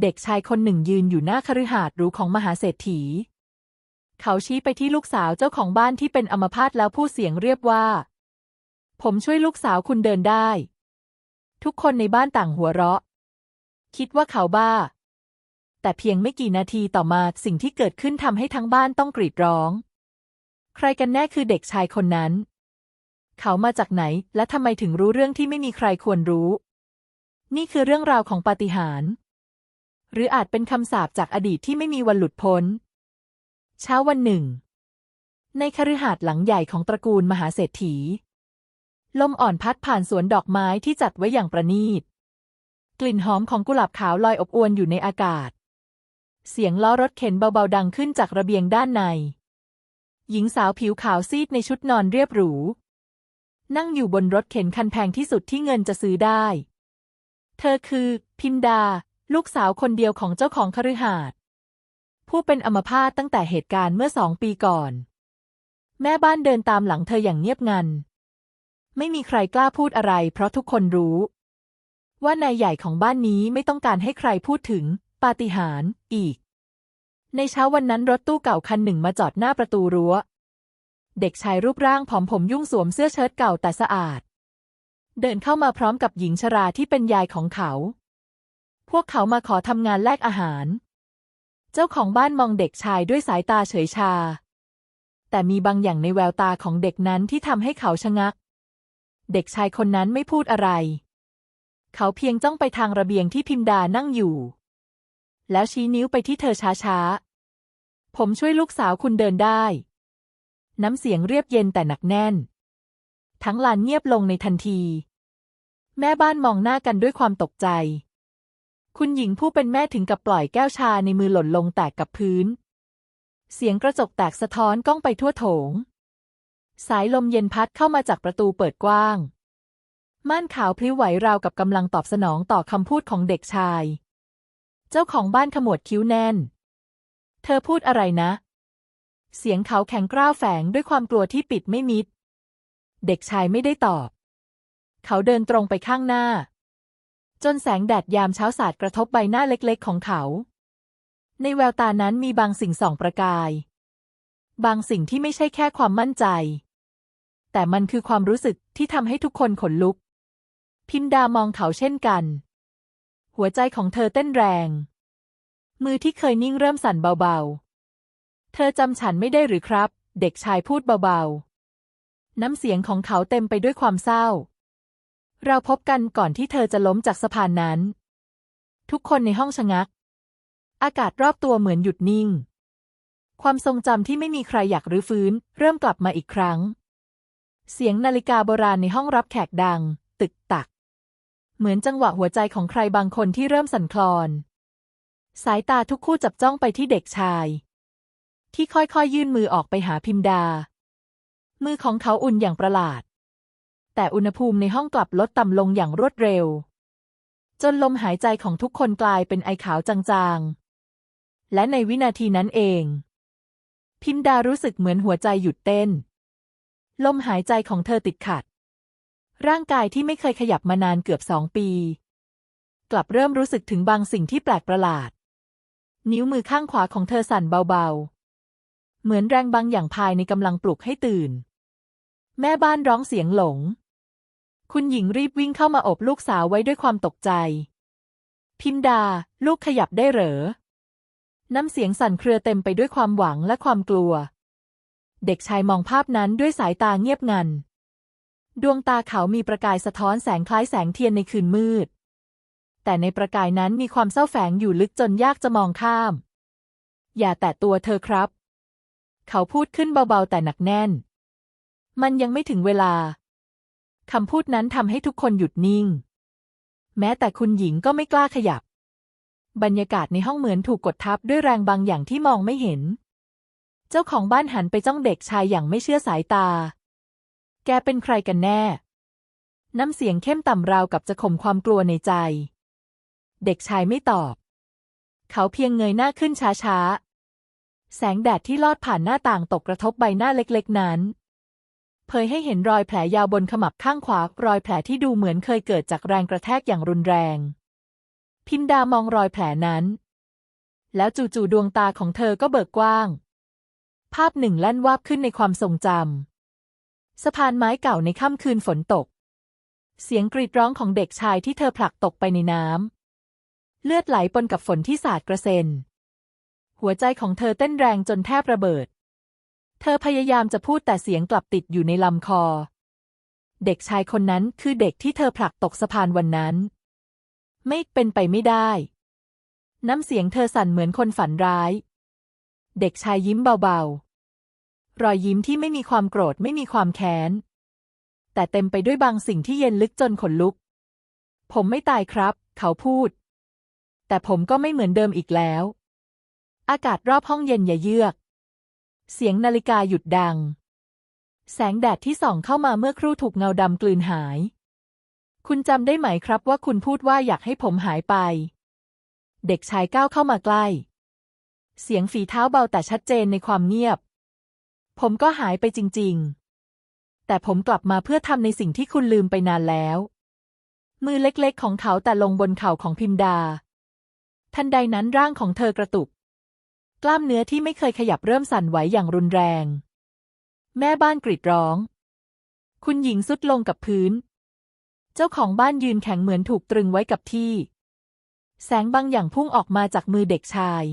เด็กชายคนหนึ่งยืนอยู่หน้าคฤหาสน์หรูของมหาเศรษฐี เขาชี้ไปที่ลูกสาวเจ้าของบ้านที่เป็นอัมพาตแล้วพูดเสียงเรียบว่า ผมช่วยลูกสาวคุณเดินได้ ทุกคนในบ้านต่างหัวเราะ คิดว่าเขาบ้า แต่เพียงไม่กี่นาทีต่อมาสิ่งที่เกิดขึ้นทำให้ทั้งบ้านต้องกรีดร้อง ใครกันแน่คือเด็กชายคนนั้น เขามาจากไหนและทำไมถึงรู้เรื่องที่ไม่มีใครควรรู้ นี่คือเรื่องราวของปาฏิหาริย์ หรืออาจเป็นคำสาปจากอดีตที่ไม่มีวันหลุดพ้น เช้าวันหนึ่ง ในคฤหาสน์หลังใหญ่ของตระกูลมหาเศรษฐี ลมอ่อนพัดผ่านสวนดอกไม้ที่จัดไว้อย่างประณีต กลิ่นหอมของกุหลาบขาวลอยอบอวนอยู่ในอากาศ เสียงล้อรถเข็นเบาๆดังขึ้นจากระเบียงด้านใน หญิงสาวผิวขาวซีดในชุดนอนเรียบหรูนั่งอยู่บนรถเข็นคันแพงที่สุดที่เงินจะซื้อได้ เธอคือ พิมดา ลูกสาวคนเดียวของเจ้าของคฤหาสน์ผู้เป็นอัมพาตตั้งแต่เหตุการณ์เมื่อสองปีก่อน แม่บ้านเดินตามหลังเธออย่างเงียบงัน ไม่มีใครกล้าพูดอะไรเพราะทุกคนรู้ ว่านายใหญ่ของบ้านนี้ไม่ต้องการให้ใครพูดถึงปาฏิหาริย์อีก ในเช้าวันนั้นรถตู้เก่าคันหนึ่งมาจอดหน้าประตูรั้ว เด็กชายรูปร่างผอมผมยุ่งสวมเสื้อเชิ้ตเก่าแต่สะอาด เดินเข้ามาพร้อมกับหญิงชราที่เป็นยายของเขา พวกเขามาขอทำงานแลกอาหาร เจ้าของบ้านมองเด็กชายด้วยสายตาเฉยชา แต่มีบางอย่างในแววตาของเด็กนั้นที่ทำให้เขาชะงัก เด็กชายคนนั้นไม่พูดอะไร เขาเพียงจ้องไปทางระเบียงที่พิมดานั่งอยู่ แล้วชี้นิ้วไปที่เธอช้าๆ ผมช่วยลูกสาวคุณเดินได้ น้ำเสียงเรียบเย็นแต่หนักแน่น ทั้งลานเงียบลงในทันที แม่บ้านมองหน้ากันด้วยความตกใจ คุณหญิงผู้เป็นแม่ถึงกับปล่อยแก้วชาในมือหล่นลงแตกกับพื้น เสียงกระจกแตกสะท้อนก้องไปทั่วโถง สายลมเย็นพัดเข้ามาจากประตูเปิดกว้าง ม่านขาวพลิ้วไหวราวกับกำลังตอบสนองต่อคำพูดของเด็กชาย เจ้าของบ้านขมวดคิ้วแน่น เธอพูดอะไรนะ เสียงเขาแข็งกร้าวแฝงด้วยความกลัวที่ปิดไม่มิด เด็กชายไม่ได้ตอบ เขาเดินตรงไปข้างหน้า จนแสงแดดยามเช้าสาดกระทบใบหน้าเล็กๆ ของเขา ในแววตานั้นมีบางสิ่งส่องประกาย บางสิ่งที่ไม่ใช่แค่ความมั่นใจ แต่มันคือความรู้สึกที่ทำให้ทุกคนขนลุก พิมดามองเขาเช่นกัน หัวใจของเธอเต้นแรง มือที่เคยนิ่งเริ่มสั่นเบาๆ เธอจำฉันไม่ได้หรือครับ เด็กชายพูดเบาๆ น้ำเสียงของเขาเต็มไปด้วยความเศร้า เราพบกันก่อนที่เธอจะล้มจากสะพานนั้น ทุกคนในห้องชะงัก อากาศรอบตัวเหมือนหยุดนิ่ง ความทรงจำที่ไม่มีใครอยากรื้อฟื้น เริ่มกลับมาอีกครั้ง เสียงนาฬิกาโบราณในห้องรับแขกดัง ตึกตัก เหมือนจังหวะหัวใจของใครบางคนที่เริ่มสั่นคลอน สายตาทุกคู่จับจ้องไปที่เด็กชาย ที่ค่อยๆยื่นมือออกไปหาพิมดา มือของเขาอุ่นอย่างประหลาด แต่อุณหภูมิในห้องกลับลดต่ำลงอย่างรวดเร็ว จนลมหายใจของทุกคนกลายเป็นไอขาวจางๆ และในวินาทีนั้นเอง พิมดารู้สึกเหมือนหัวใจหยุดเต้น ลมหายใจของเธอติดขัด ร่างกายที่ไม่เคยขยับมานานเกือบสองปี กลับเริ่มรู้สึกถึงบางสิ่งที่แปลกประหลาด นิ้วมือข้างขวาของเธอสั่นเบาๆ เหมือนแรงบางอย่างภายในกำลังปลุกให้ตื่นแม่บ้านร้องเสียงหลง คุณหญิงรีบวิ่งเข้ามาอบลูกสาวไว้ด้วยความตกใจ พิมดา ลูกขยับได้เหรอ น้ำเสียงสั่นเครือเต็มไปด้วยความหวังและความกลัว เด็กชายมองภาพนั้นด้วยสายตาเงียบงัน ดวงตาเขามีประกายสะท้อนแสงคล้ายแสงเทียนในคืนมืด แต่ในประกายนั้นมีความเศร้าแฝงอยู่ลึกจนยากจะมองข้าม อย่าแตะตัวเธอครับ เขาพูดขึ้นเบาๆแต่หนักแน่น มันยังไม่ถึงเวลา คำพูดนั้นทำให้ทุกคนหยุดนิ่ง แม้แต่คุณหญิงก็ไม่กล้าขยับ บรรยากาศในห้องเหมือนถูกกดทับด้วยแรงบางอย่างที่มองไม่เห็น เจ้าของบ้านหันไปจ้องเด็กชายอย่างไม่เชื่อสายตา แกเป็นใครกันแน่ น้ำเสียงเข้มต่ำราวกับจะข่มความกลัวในใจ เด็กชายไม่ตอบ เขาเพียงเงยหน้าขึ้นช้าๆ แสงแดดที่ลอดผ่านหน้าต่างตกกระทบใบหน้าเล็กๆนั้น เผยให้เห็นรอยแผลยาวบนขมับข้างขวารอยแผลที่ดูเหมือนเคยเกิดจากแรงกระแทกอย่างรุนแรง พิมดามองรอยแผลนั้น แล้วจู่ๆดวงตาของเธอก็เบิกกว้าง ภาพหนึ่งแล่นวาบขึ้นในความทรงจำสะพานไม้เก่าในค่ำคืนฝนตก เสียงกรีดร้องของเด็กชายที่เธอผลักตกไปในน้ำเลือดไหลปนกับฝนที่สาดกระเซ็นหัวใจของเธอเต้นแรงจนแทบระเบิด เธอพยายามจะพูดแต่เสียงกลับติดอยู่ในลำคอ เด็กชายคนนั้นคือเด็กที่เธอผลักตกสะพานวันนั้น ไม่เป็นไปไม่ได้ น้ำเสียงเธอสั่นเหมือนคนฝันร้าย เด็กชายยิ้มเบาๆ รอยยิ้มที่ไม่มีความโกรธไม่มีความแค้น แต่เต็มไปด้วยบางสิ่งที่เย็นลึกจนขนลุก ผมไม่ตายครับ เขาพูด แต่ผมก็ไม่เหมือนเดิมอีกแล้ว อากาศรอบห้องเย็นอย่าเยือก เสียงนาฬิกาหยุดดัง แสงแดดที่ส่องเข้ามาเมื่อครู่ถูกเงาดำกลืนหาย คุณจำได้ไหมครับว่าคุณพูดว่าอยากให้ผมหายไป เด็กชายก้าวเข้ามาใกล้ เสียงฝีเท้าเบาแต่ชัดเจนในความเงียบ ผมก็หายไปจริง ๆ แต่ผมกลับมาเพื่อทำในสิ่งที่คุณลืมไปนานแล้ว มือเล็กๆ ของเขาแต่ลงบนเข่าของพิมดา ทันใดนั้นร่างของเธอกระตุก กล้ามเนื้อที่ไม่เคยขยับเริ่มสั่นไหวอย่างรุนแรง แม่บ้านกรีดร้อง คุณหญิงสุดลงกับพื้น เจ้าของบ้านยืนแข็งเหมือนถูกตรึงไว้กับที่ แสงบางอย่างพุ่งออกมาจากมือเด็กชาย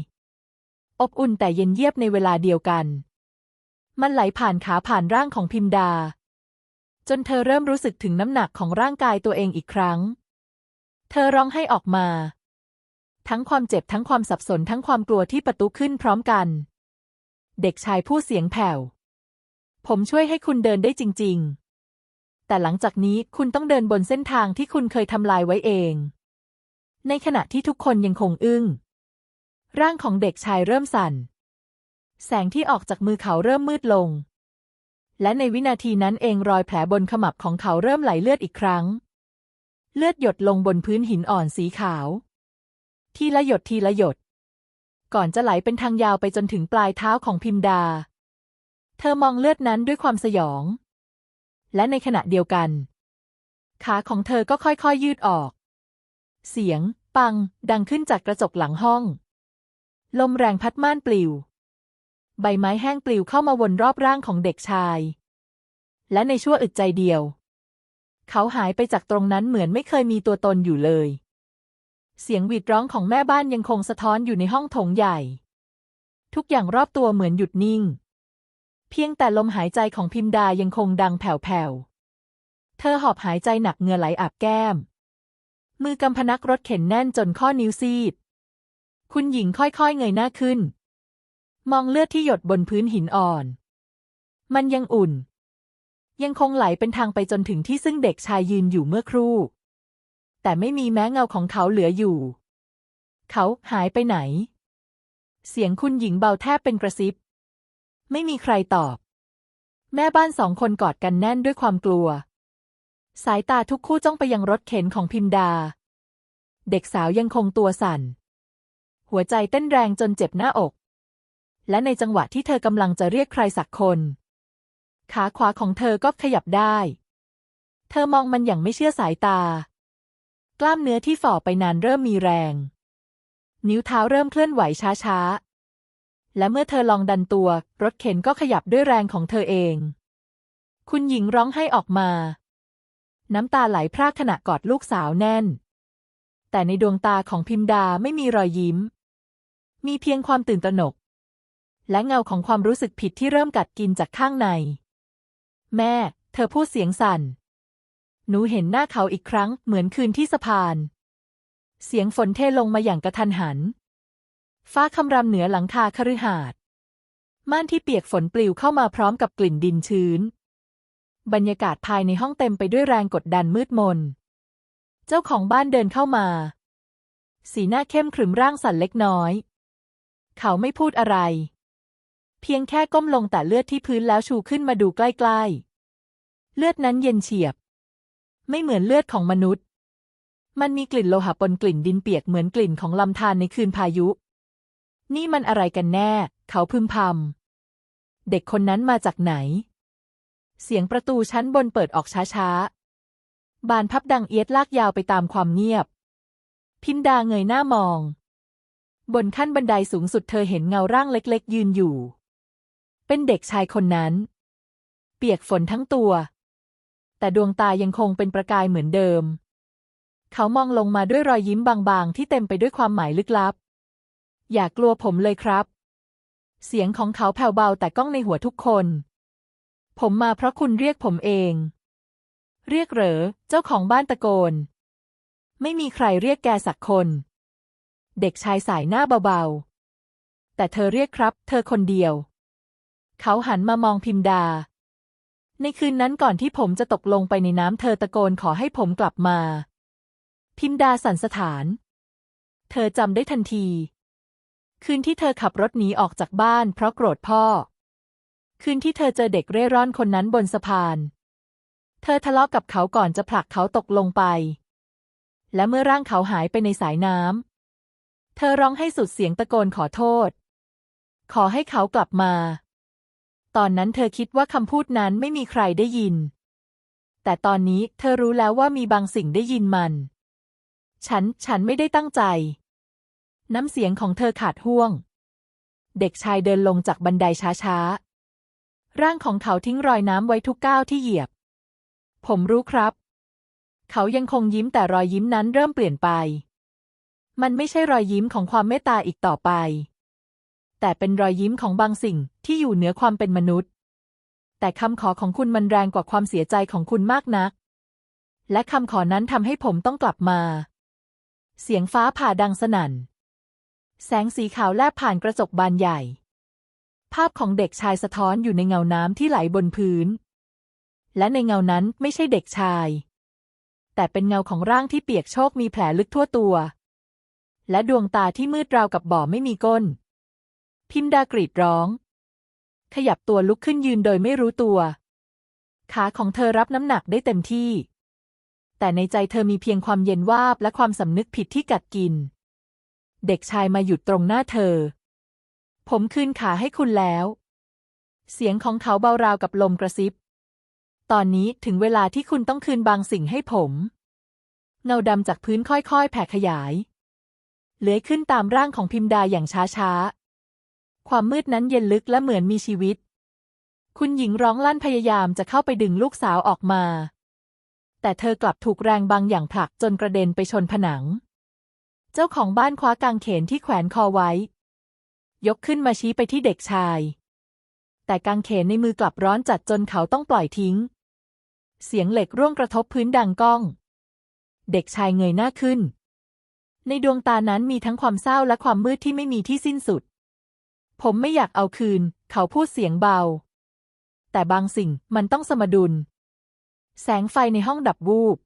อบอุ่นแต่เย็นเยียบในเวลาเดียวกัน มันไหลผ่านขาผ่านร่างของพิมดา จนเธอเริ่มรู้สึกถึงน้ำหนักของร่างกายตัวเองอีกครั้ง เธอร้องให้ออกมา ทั้งความเจ็บทั้งความสับสนทั้งความกลัวที่ประตูขึ้นพร้อมกัน เด็กชายพูดเสียงแผ่ว ผมช่วยให้คุณเดินได้จริง ๆ แต่หลังจากนี้คุณต้องเดินบนเส้นทางที่คุณเคยทำลายไว้เอง ในขณะที่ทุกคนยังคงอึ้ง ร่างของเด็กชายเริ่มสั่น แสงที่ออกจากมือเขาเริ่มมืดลง และในวินาทีนั้นเองรอยแผลบนขมับของเขาเริ่มไหลเลือดอีกครั้ง เลือดหยดลงบนพื้นหินอ่อนสีขาว ทีละหยดทีละหยด ก่อนจะไหลเป็นทางยาวไปจนถึงปลายเท้าของพิมดา เธอมองเลือดนั้นด้วยความสยอง และในขณะเดียวกัน ขาของเธอก็ค่อยๆยยืดออก เสียง ปัง ดังขึ้นจากกระจกหลังห้อง ลมแรงพัดม่านปลิว ใบไม้แห้งปลิวเข้ามาวนรอบร่างของเด็กชาย และในชั่วอึดใจเดียว เขาหายไปจากตรงนั้นเหมือนไม่เคยมีตัวตนอยู่เลย เสียงหวีดร้องของแม่บ้านยังคงสะท้อนอยู่ในห้องโถงใหญ่ ทุกอย่างรอบตัวเหมือนหยุดนิ่ง เพียงแต่ลมหายใจของพิมดายังคงดังแผ่วๆ เธอหอบหายใจหนักเหงื่อไหลอาบแก้ม มือกำพนักรถเข็นแน่นจนข้อนิ้วซีด คุณหญิงค่อยๆเงยหน้าขึ้น มองเลือดที่หยดบนพื้นหินอ่อน มันยังอุ่น ยังคงไหลเป็นทางไปจนถึงที่ซึ่งเด็กชายยืนอยู่เมื่อครู่ แต่ไม่มีแม้เงาของเขาเหลืออยู่ เขาหายไปไหน เสียงคุณหญิงเบาแทบเป็นกระซิบ ไม่มีใครตอบ แม่บ้านสองคนกอดกันแน่นด้วยความกลัว สายตาทุกคู่จ้องไปยังรถเข็นของพิมดา เด็กสาวยังคงตัวสั่น หัวใจเต้นแรงจนเจ็บหน้าอก และในจังหวะที่เธอกำลังจะเรียกใครสักคน ขาขวาของเธอก็ขยับได้ เธอมองมันอย่างไม่เชื่อสายตา กล้ามเนื้อที่ฝ่อไปนานเริ่มมีแรง นิ้วเท้าเริ่มเคลื่อนไหวช้าๆ และเมื่อเธอลองดันตัว รถเข็นก็ขยับด้วยแรงของเธอเอง คุณหญิงร้องให้ออกมา น้ำตาไหลพรากขณะกอดลูกสาวแน่น แต่ในดวงตาของพิมดาไม่มีรอยยิ้ม มีเพียงความตื่นตระหนก และเงาของความรู้สึกผิดที่เริ่มกัดกินจากข้างใน แม่ เธอพูดเสียงสั่น หนูเห็นหน้าเขาอีกครั้งเหมือนคืนที่สะพาน เสียงฝนเทลงมาอย่างกระทันหัน ฟ้าคำรามเหนือหลังคาคฤหาสน์ม่านที่เปียกฝนปลิวเข้ามาพร้อมกับกลิ่นดินชื้น บรรยากาศภายในห้องเต็มไปด้วยแรงกดดันมืดมน เจ้าของบ้านเดินเข้ามา สีหน้าเข้มขรึมร่างสั่นเล็กน้อย เขาไม่พูดอะไร เพียงแค่ก้มลงแต่เลือดที่พื้นแล้วชูขึ้นมาดูใกล้ ๆ เลือดนั้นเย็นเฉียบ ไม่เหมือนเลือดของมนุษย์ มันมีกลิ่นโลหะปนกลิ่นดินเปียกเหมือนกลิ่นของลำธารในคืนพายุ นี่มันอะไรกันแน่ เขาพึมพำ เด็กคนนั้นมาจากไหน เสียงประตูชั้นบนเปิดออกช้าๆ บานพับดังเอียดลากยาวไปตามความเงียบ พิมดาเงยหน้ามอง บนขั้นบันไดสูงสุดเธอเห็นเงาร่างเล็ก ๆ ยืนอยู่ เป็นเด็กชายคนนั้น เปียกฝนทั้งตัว แต่ดวงตายังคงเป็นประกายเหมือนเดิม เขามองลงมาด้วยรอยยิ้มบางๆ ที่เต็มไปด้วยความหมายลึกลับ อย่ากลัวผมเลยครับ เสียงของเขาแผ่วเบาแต่ก้องในหัวทุกคน ผมมาเพราะคุณเรียกผมเอง เรียกเหรอ เจ้าของบ้านตะโกน ไม่มีใครเรียกแกสักคน เด็กชายสายหน้าเบาๆ แต่เธอเรียกครับ เธอคนเดียว เขาหันมามองพิมดา ในคืนนั้นก่อนที่ผมจะตกลงไปในน้ำเธอตะโกนขอให้ผมกลับมา พิมดาสันสถาน เธอจำได้ทันที คืนที่เธอขับรถหนีออกจากบ้านเพราะโกรธพ่อ คืนที่เธอเจอเด็กเร่ร่อนคนนั้นบนสะพาน เธอทะเลาะกับเขาก่อนจะผลักเขาตกลงไป และเมื่อร่างเขาหายไปในสายน้ำ เธอร้องให้สุดเสียงตะโกนขอโทษ ขอให้เขากลับมา ตอนนั้นเธอคิดว่าคำพูดนั้นไม่มีใครได้ยิน แต่ตอนนี้เธอรู้แล้วว่ามีบางสิ่งได้ยินมัน ฉัน ฉันไม่ได้ตั้งใจ น้ำเสียงของเธอขาดห่วง เด็กชายเดินลงจากบันไดช้าๆ ร่างของเขาทิ้งรอยน้ำไว้ทุกก้าวที่เหยียบ ผมรู้ครับ เขายังคงยิ้มแต่รอยยิ้มนั้นเริ่มเปลี่ยนไป มันไม่ใช่รอยยิ้มของความเมตตาอีกต่อไป แต่เป็นรอยยิ้มของบางสิ่งที่อยู่เหนือความเป็นมนุษย์ แต่คำขอของคุณมันแรงกว่าความเสียใจของคุณมากนัก และคำขอนั้นทำให้ผมต้องกลับมา เสียงฟ้าผ่าดังสนั่น แสงสีขาวแลบผ่านกระจกบานใหญ่ ภาพของเด็กชายสะท้อนอยู่ในเงาน้ำที่ไหลบนพื้น และในเงานั้นไม่ใช่เด็กชาย แต่เป็นเงาของร่างที่เปียกโชกมีแผลลึกทั่วตัว และดวงตาที่มืดราวกับบ่อไม่มีก้น พิมดากรีดร้อง ขยับตัวลุกขึ้นยืนโดยไม่รู้ตัว ขาของเธอรับน้ำหนักได้เต็มที่ แต่ในใจเธอมีเพียงความเย็นวาบและความสำนึกผิดที่กัดกิน เด็กชายมาหยุดตรงหน้าเธอ ผมคืนขาให้คุณแล้ว เสียงของเขาเบาราวกับลมกระซิบ ตอนนี้ถึงเวลาที่คุณต้องคืนบางสิ่งให้ผม เงาดำจากพื้นค่อยๆ แผ่ขยาย เลื้อยขึ้นตามร่างของพิมดาอย่างช้าๆ ความมืดนั้นเย็นลึกและเหมือนมีชีวิต คุณหญิงร้องลั่นพยายามจะเข้าไปดึงลูกสาวออกมา แต่เธอกลับถูกแรงบางอย่างผลักจนกระเด็นไปชนผนัง เจ้าของบ้านคว้ากางเขนที่แขวนคอไว้ ยกขึ้นมาชี้ไปที่เด็กชาย แต่กางเขนในมือกลับร้อนจัดจนเขาต้องปล่อยทิ้ง เสียงเหล็กร่วงกระทบพื้นดังก้อง เด็กชายเงยหน้าขึ้นในดวงตานั้นมีทั้งความเศร้าและความมืดที่ไม่มีที่สิ้นสุด ผมไม่อยากเอาคืน เขาพูดเสียงเบา แต่บางสิ่งมันต้องสมดุล แสงไฟในห้องดับวูบ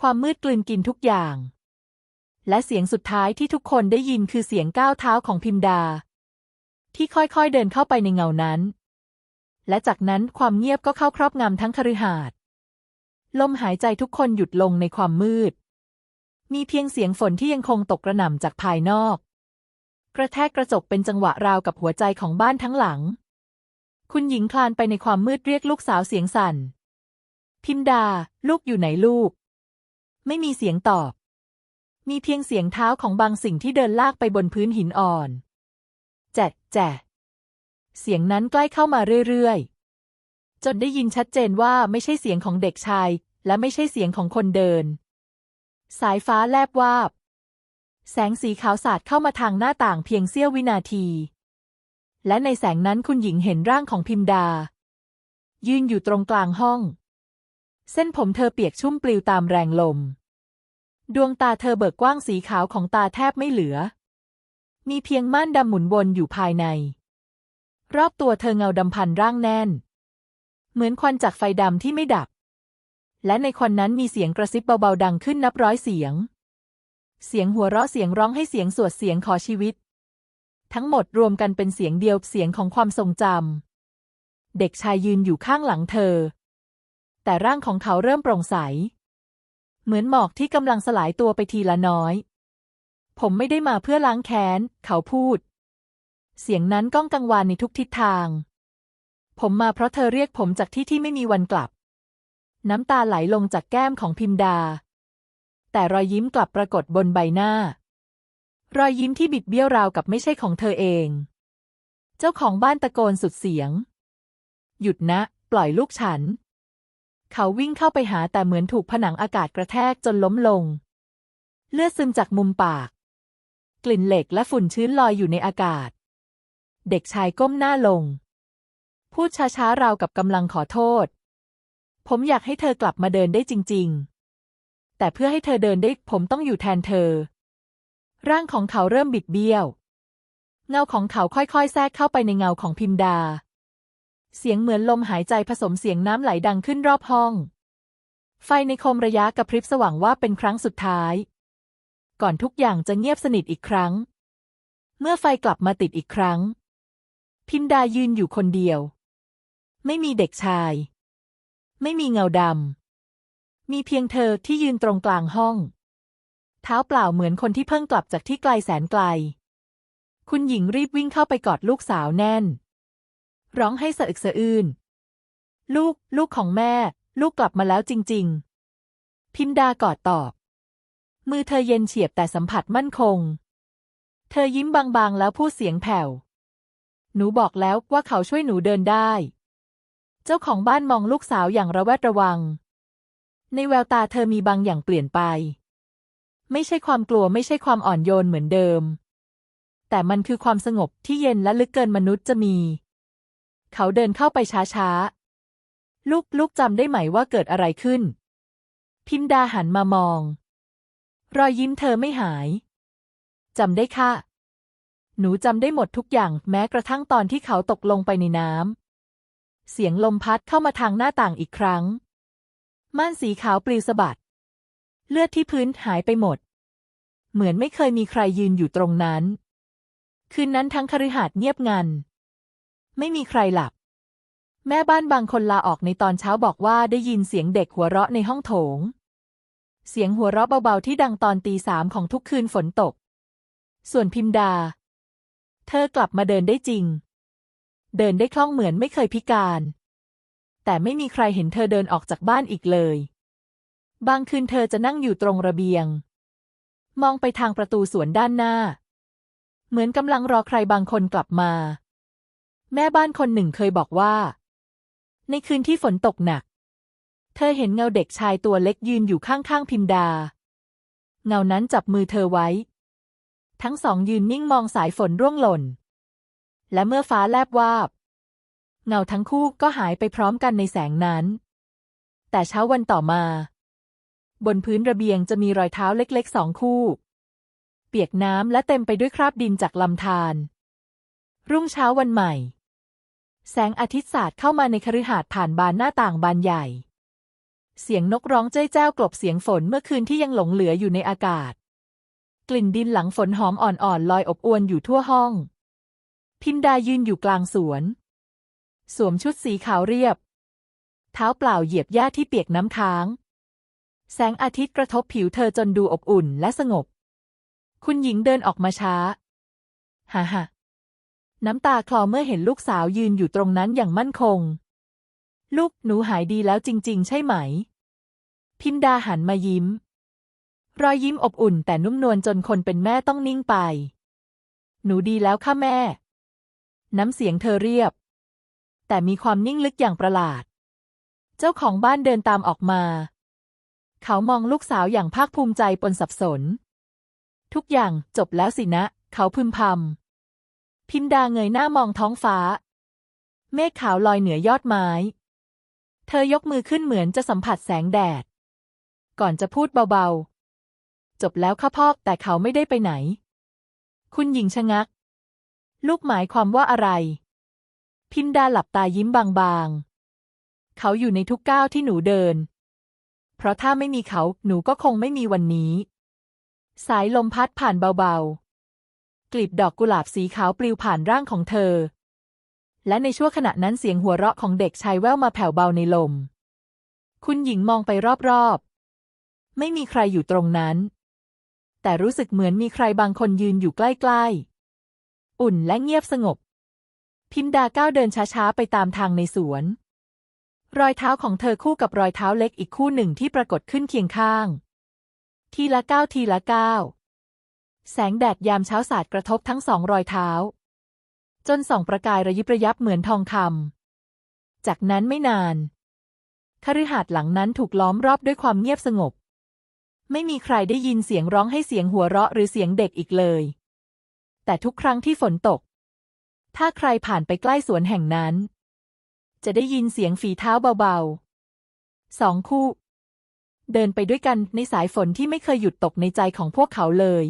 ความมืดกลืนกินทุกอย่าง และเสียงสุดท้ายที่ทุกคนได้ยินคือเสียงก้าวเท้าของพิมดา ที่ค่อยๆเดินเข้าไปในเงานั้น และจากนั้นความเงียบก็เข้าครอบงำทั้งคฤหาสน์ลมหายใจทุกคนหยุดลงในความมืด มีเพียงเสียงฝนที่ยังคงตกกระหน่ำจากภายนอก กระแทกกระจกเป็นจังหวะราวกับหัวใจของบ้านทั้งหลัง คุณหญิงคลานไปในความมืดเรียกลูกสาวเสียงสั่น พิมดา ลูกอยู่ไหนลูก ไม่มีเสียงตอบ มีเพียงเสียงเท้าของบางสิ่งที่เดินลากไปบนพื้นหินอ่อน แจ๊ะแจ๊ะเสียงนั้นใกล้เข้ามาเรื่อยๆ จนได้ยินชัดเจนว่าไม่ใช่เสียงของเด็กชาย และไม่ใช่เสียงของคนเดิน สายฟ้าแลบวาบ แสงสีขาวสาดเข้ามาทางหน้าต่างเพียงเสี้ยววินาที และในแสงนั้นคุณหญิงเห็นร่างของพิมดา ยืนอยู่ตรงกลางห้อง เส้นผมเธอเปียกชุ่มปลิวตามแรงลม ดวงตาเธอเบิกกว้างสีขาวของตาแทบไม่เหลือ มีเพียงม่านดำหมุนวนอยู่ภายใน รอบตัวเธอเงาดำพันร่างแน่น เหมือนควันจากไฟดำที่ไม่ดับ และในควันนั้นมีเสียงกระซิบเบาๆดังขึ้นนับร้อยเสียง เสียงหัวเราะเสียงร้องให้เสียงสวดเสียงขอชีวิต ทั้งหมดรวมกันเป็นเสียงเดียวเสียงของความทรงจำเด็กชายยืนอยู่ข้างหลังเธอ แต่ร่างของเขาเริ่มโปร่งใส เหมือนหมอกที่กำลังสลายตัวไปทีละน้อย ผมไม่ได้มาเพื่อล้างแค้น เขาพูด เสียงนั้นก้องกังวานในทุกทิศทาง ผมมาเพราะเธอเรียกผมจากที่ที่ไม่มีวันกลับ น้ำตาไหลลงจากแก้มของพิมดา แต่รอยยิ้มกลับปรากฏบนใบหน้า รอยยิ้มที่บิดเบี้ยวราวกับไม่ใช่ของเธอเอง เจ้าของบ้านตะโกนสุดเสียง หยุดนะ ปล่อยลูกฉัน เขาวิ่งเข้าไปหาแต่เหมือนถูกผนังอากาศกระแทกจนล้มลง เลือดซึมจากมุมปาก กลิ่นเหล็กและฝุ่นชื้นลอยอยู่ในอากาศ เด็กชายก้มหน้าลง พูดช้าๆราวกับกำลังขอโทษ ผมอยากให้เธอกลับมาเดินได้จริง ๆ แต่เพื่อให้เธอเดินได้ผมต้องอยู่แทนเธอ ร่างของเขาเริ่มบิดเบี้ยว เงาของเขาค่อยๆ แทรกเข้าไปในเงาของพิมดา เสียงเหมือนลมหายใจผสมเสียงน้ำไหลดังขึ้นรอบห้อง ไฟในโคมระยะกระพริบสว่างว่าเป็นครั้งสุดท้าย ก่อนทุกอย่างจะเงียบสนิทอีกครั้ง เมื่อไฟกลับมาติดอีกครั้ง พิมดายืนอยู่คนเดียว ไม่มีเด็กชาย ไม่มีเงาดำ มีเพียงเธอที่ยืนตรงกลางห้อง เท้าเปล่าเหมือนคนที่เพิ่งกลับจากที่ไกลแสนไกล คุณหญิงรีบวิ่งเข้าไปกอดลูกสาวแน่น ร้องให้สะอึกสะอื้น ลูก ลูกของแม่ ลูกกลับมาแล้วจริง ๆ พิมดากอดตอบ มือเธอเย็นเฉียบแต่สัมผัสมั่นคง เธอยิ้มบางๆแล้วพูดเสียงแผ่ว หนูบอกแล้วว่าเขาช่วยหนูเดินได้ เจ้าของบ้านมองลูกสาวอย่างระแวดระวัง ในแววตาเธอมีบางอย่างเปลี่ยนไป ไม่ใช่ความกลัวไม่ใช่ความอ่อนโยนเหมือนเดิม แต่มันคือความสงบที่เย็นและลึกเกินมนุษย์จะมี เขาเดินเข้าไปช้าๆ ลูกลูกจำได้ไหมว่าเกิดอะไรขึ้น พิมดาหันมามอง รอยยิ้มเธอไม่หายจำได้ค่ะ หนูจำได้หมดทุกอย่างแม้กระทั่งตอนที่เขาตกลงไปในน้ำเสียงลมพัดเข้ามาทางหน้าต่างอีกครั้ง ม่านสีขาวปลิวสะบัด เลือดที่พื้นหายไปหมด เหมือนไม่เคยมีใครยืนอยู่ตรงนั้น คืนนั้นทั้งคฤหาสน์เงียบงัน ไม่มีใครหลับ แม่บ้านบางคนลาออกในตอนเช้าบอกว่าได้ยินเสียงเด็กหัวเราะในห้องโถง เสียงหัวเราะเบาๆที่ดังตอนตีสามของทุกคืนฝนตก ส่วนพิมดา เธอกลับมาเดินได้จริง เดินได้คล่องเหมือนไม่เคยพิการ แต่ไม่มีใครเห็นเธอเดินออกจากบ้านอีกเลย บางคืนเธอจะนั่งอยู่ตรงระเบียง มองไปทางประตูสวนด้านหน้า เหมือนกำลังรอใครบางคนกลับมา แม่บ้านคนหนึ่งเคยบอกว่า ในคืนที่ฝนตกหนัก เธอเห็นเงาเด็กชายตัวเล็กยืนอยู่ข้างๆพิมดา เงานั้นจับมือเธอไว้ ทั้งสองยืนนิ่งมองสายฝนร่วงหล่น และเมื่อฟ้าแลบวาบ เงาทั้งคู่ก็หายไปพร้อมกันในแสงนั้น แต่เช้าวันต่อมา บนพื้นระเบียงจะมีรอยเท้าเล็กๆสองคู่ เปียกน้ำและเต็มไปด้วยคราบดินจากลำธารรุ่งเช้าวันใหม่ แสงอาทิตย์สาดเข้ามาในคฤหาสน์ผ่านบานหน้าต่างบานใหญ่ เสียงนกร้องเจ้ยแจ้วกลบเสียงฝนเมื่อคืนที่ยังหลงเหลืออยู่ในอากาศ กลิ่นดินหลังฝนหอมอ่อนๆลอยอบอวนอยู่ทั่วห้อง พิมดายืนอยู่กลางสวน สวมชุดสีขาวเรียบ เท้าเปล่าเหยียบหญ้าที่เปียกน้ำค้าง แสงอาทิตย์กระทบผิวเธอจนดูอบอุ่นและสงบ คุณหญิงเดินออกมาช้าฮ่าฮ่าน้ำตาคลอเมื่อเห็นลูกสาวยืนอยู่ตรงนั้นอย่างมั่นคง ลูกหนูหายดีแล้วจริง ๆ ใช่ไหม พิมดาหันมายิ้ม รอยยิ้มอบอุ่นแต่นุ่มนวลจนคนเป็นแม่ต้องนิ่งไป หนูดีแล้วค่ะแม่ น้ำเสียงเธอเรียบ แต่มีความนิ่งลึกอย่างประหลาด เจ้าของบ้านเดินตามออกมา เขามองลูกสาวอย่างภาคภูมิใจปนสับสน ทุกอย่างจบแล้วสินะ เขาพึมพำ พิมดาเงยหน้ามองท้องฟ้า เมฆขาวลอยเหนือยอดไม้ เธอยกมือขึ้นเหมือนจะสัมผัสแสงแดด ก่อนจะพูดเบาๆ จบแล้วค่ะพ่อแต่เขาไม่ได้ไปไหน คุณหญิงชะงัก ลูกหมายความว่าอะไร พิมดาหลับตายิ้มบางๆ เขาอยู่ในทุกก้าวที่หนูเดิน เพราะถ้าไม่มีเขาหนูก็คงไม่มีวันนี้ สายลมพัดผ่านเบาๆ กลีบดอกกุหลาบสีขาวปลิวผ่านร่างของเธอ และในชั่วขณะนั้นเสียงหัวเราะของเด็กชายแว่วมาแผ่วเบาในลม คุณหญิงมองไปรอบๆ ไม่มีใครอยู่ตรงนั้น แต่รู้สึกเหมือนมีใครบางคนยืนอยู่ใกล้ๆ อุ่นและเงียบสงบ พิมดาก้าวเดินช้าๆ ไปตามทางในสวน รอยเท้าของเธอคู่กับรอยเท้าเล็กอีกคู่หนึ่งที่ปรากฏขึ้นเคียงข้าง ทีละก้าวทีละก้าวแสงแดดยามเช้าสาดกระทบทั้งสองรอยเท้า จนส่องประกายระยิบระยับเหมือนทองคำจากนั้นไม่นานคฤหาสน์หลังนั้นถูกล้อมรอบด้วยความเงียบสงบ ไม่มีใครได้ยินเสียงร้องให้เสียงหัวเราะหรือเสียงเด็กอีกเลย แต่ทุกครั้งที่ฝนตก ถ้าใครผ่านไปใกล้สวนแห่งนั้น จะได้ยินเสียงฝีเท้าเบาๆ สองคู่ เดินไปด้วยกันในสายฝนที่ไม่เคยหยุดตกในใจของพวกเขาเลย